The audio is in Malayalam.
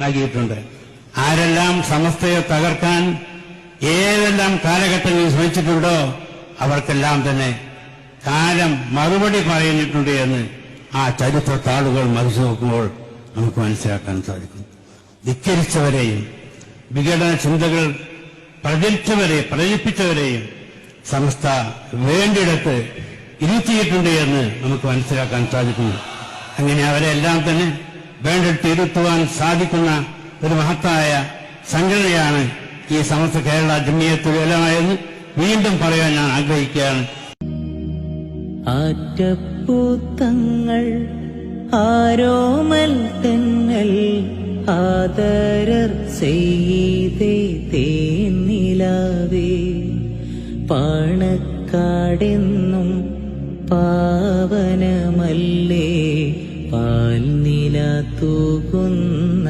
നൽകിയിട്ടുണ്ട് ആരെല്ലാം സമസ്തയെ തകർക്കാൻ ഏതെല്ലാം കാലഘട്ടങ്ങളിൽ ശ്രമിച്ചിട്ടുണ്ടോ അവർക്കെല്ലാം തന്നെ കാലം മറുപടി പറയുന്നിട്ടുണ്ട് എന്ന് ആ ചരിത്ര താളുകൾ മറിച്ചു നോക്കുമ്പോൾ നമുക്ക് മനസ്സിലാക്കാൻ സാധിക്കും. ധിക്കരിച്ചവരെയും വിഘടന ചിന്തകൾ പ്രചരിച്ചവരെ പ്രചരിപ്പിച്ചവരെയും സംസ്ഥ വേണ്ടിയിടത്ത് ഇരുത്തിയിട്ടുണ്ട് എന്ന് നമുക്ക് മനസ്സിലാക്കാൻ സാധിക്കുന്നു. അങ്ങനെ അവരെല്ലാം തന്നെ വേണ്ടിടത്ത് ഇരുത്തുവാൻ സാധിക്കുന്ന ഒരു മഹത്തായ സംഘടനയാണ് ഈ സമസ്ത കേരള ജമിയത്ത് വേലമായെന്ന് വീണ്ടും പറയാൻ ഞാൻ ആഗ്രഹിക്കുകയാണ്. ആറ്റപ്പൂത്തങ്ങൾ ആരോമൽ തെന്നൽ ആദരർ ചെയ്തേ തേന്നിലാവേ പാണക്കാടെന്നും പാവനമല്ലേ తూకున్న